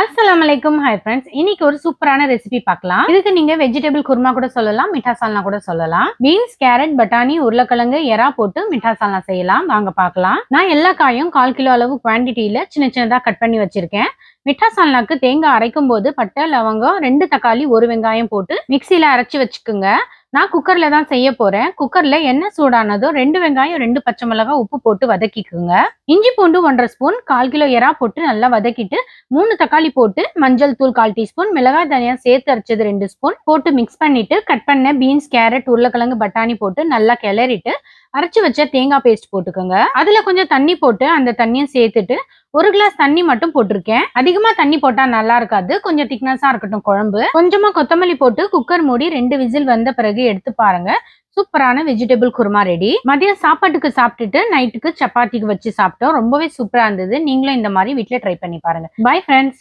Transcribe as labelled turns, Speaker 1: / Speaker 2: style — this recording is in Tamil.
Speaker 1: அஸ்லாம் வலைக்கும் ஹாய் ஃப்ரெண்ட்ஸ் இன்னைக்கு ஒரு சூப்பரான ரெசிபி பார்க்கலாம். இதுக்கு நீங்க வெஜிடபிள் குருமா கூட சொல்லலாம் மிட்டா சால்னா கூட சொல்லலாம். பீன்ஸ் கேரட் பட்டாணி உருளைக்கிழங்கு எறா போட்டு மிட்டா சால்னா செய்யலாம். வாங்க பார்க்கலாம். நான் எல்லா காயும் கால் கிலோ அளவு குவான்டிட்டியில சின்ன சின்னதா கட் பண்ணி வச்சிருக்கேன். மிட்டா சால்னாக்கு தேங்காய் அரைக்கும் போது பட்டை லவங்கம் ரெண்டு தக்காளி ஒரு வெங்காயம் போட்டு மிக்சியில அரைச்சி வச்சுக்குங்க. நான் குக்கர்ல தான் செய்ய போறேன். குக்கர்ல எண்ணெய் சூடானதும் ரெண்டு வெங்காயம் ரெண்டு பச்சை மிளகாய் உப்பு போட்டு வதக்கிக்குங்க. இஞ்சி பூண்டு ஒன்றரை ஸ்பூன் கால் கிலோ எறா போட்டு நல்லா வதக்கிட்டு மூணு தக்காளி போட்டு மஞ்சள் தூள் கால் டீஸ்பூன் மிளகாய் தனியாக சேர்த்து அரைச்சது ரெண்டு ஸ்பூன் போட்டு மிக்ஸ் பண்ணிட்டு கட் பண்ண பீன்ஸ் கேரட் உருளைக்கிழங்கு பட்டாணி போட்டு நல்லா கிளறிட்டு அரைச்சு வச்ச தேங்காய் பேஸ்ட் போட்டுக்கோங்க. அதுல கொஞ்சம் தண்ணி போட்டு அந்த தண்ணியை சேர்த்துட்டு ஒரு கிளாஸ் தண்ணி மட்டும் போட்டிருக்கேன். அதிகமா தண்ணி போட்டா நல்லா இருக்காது. கொஞ்சம் திக்னஸா இருக்கட்டும் குழம்பு. கொஞ்சமா கொத்தமல்லி போட்டு குக்கர் மூடி ரெண்டு விசில் வந்த பிறகு எடுத்து பாருங்க. சூப்பரான வெஜிடபிள் குருமா ரெடி மதியம் சாப்பாட்டுக்கு சாப்பிட்டுட்டு நைட்டுக்கு சப்பாத்திக்கு வச்சு சாப்பிட்டோம். ரொம்பவே சூப்பரா இருந்தது. நீங்களும் இந்த மாதிரி வீட்ல ட்ரை பண்ணி பாருங்க. Bye friends